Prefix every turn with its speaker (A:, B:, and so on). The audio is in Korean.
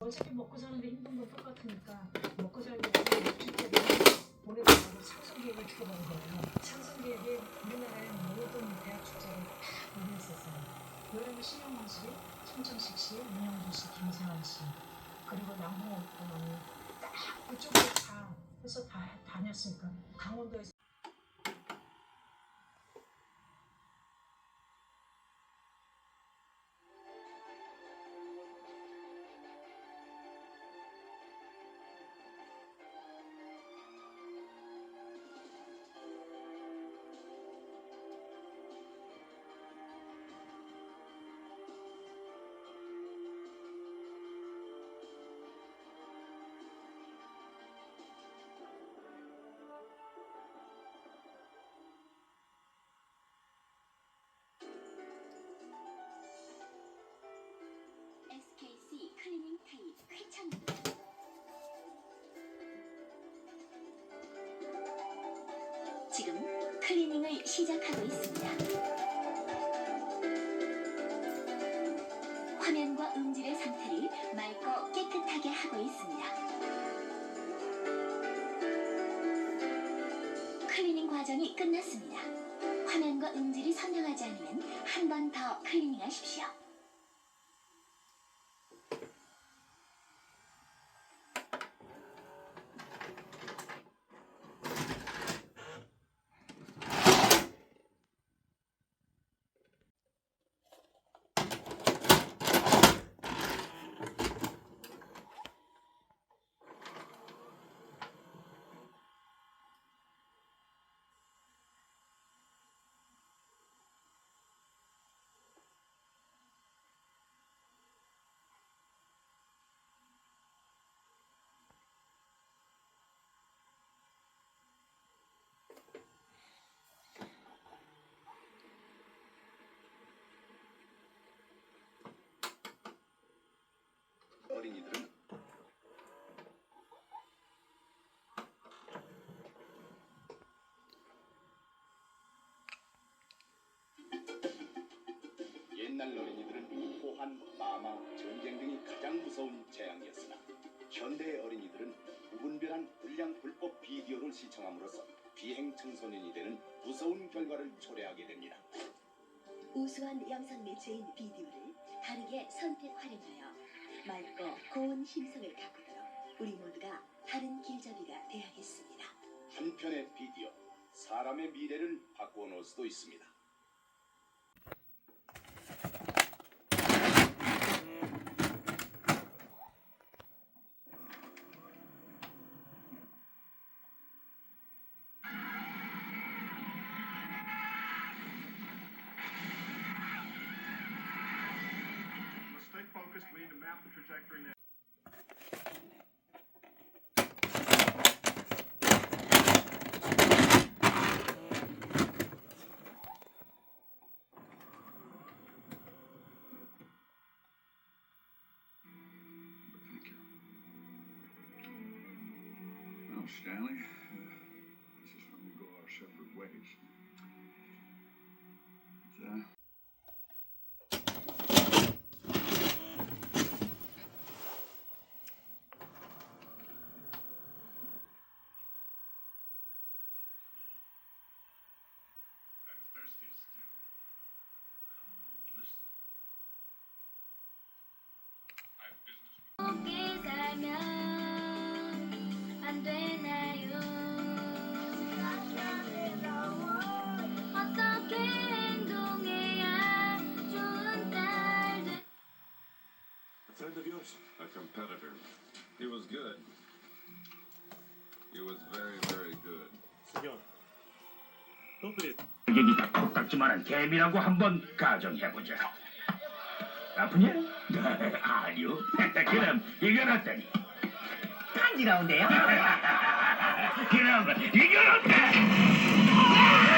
A: 어차피 먹고 사는데 힘든 건 똑같으니까 먹고 살기 위해서 주택을 보내달라고 상승계획을 주고받은 거예요. 상승계획에 우리나라의 모든 대학 축제를 다 보냈었어요. 여름에 신영만 씨, 천창식 씨, 문영준 씨, 김세환 씨, 그리고 양홍 어머니 딱 그쪽으로 다 해서 다 다녔으니까 강원도에서
B: 지금 클리닝을 시작하고 있습니다. 화면과 음질의 상태를 맑고 깨끗하게 하고 있습니다. 클리닝 과정이 끝났습니다. 화면과 음질이 선명하지 않으면 한 번 더 클리닝 하십시오.
C: 어린이들은 옛날 어린이들은 호환, 마마, 전쟁 등이 가장 무서운 재앙이었으나 현대의 어린이들은 무분별한 불량 불법 비디오를 시청함으로써 비행 청소년이 되는 무서운 결과를 초래하게 됩니다.
B: 우수한 영상 매체인 비디오를 다르게 선택 활용하여 맑고 고운 심성을 가꾸도록 우리 모두가 바른 길잡이가 되야겠습니다.
C: 한 편의 비디오, 사람의 미래를 바꾸어 놓을 수도 있습니다.
D: half the trajectory now.
E: Stanley.
B: 살면 안 되나요? 어떻게 행동해야 좋은 딸 돼?
E: a friend of yours?
F: A competitor. He was good. He was very, very good.
G: 얘기가 똑같지만은 개미라고 한번 가정해보자. 아프냐? 아니요. 그럼 이겨놨다 니. 간지러운데 요? 그럼 이겨놨 다.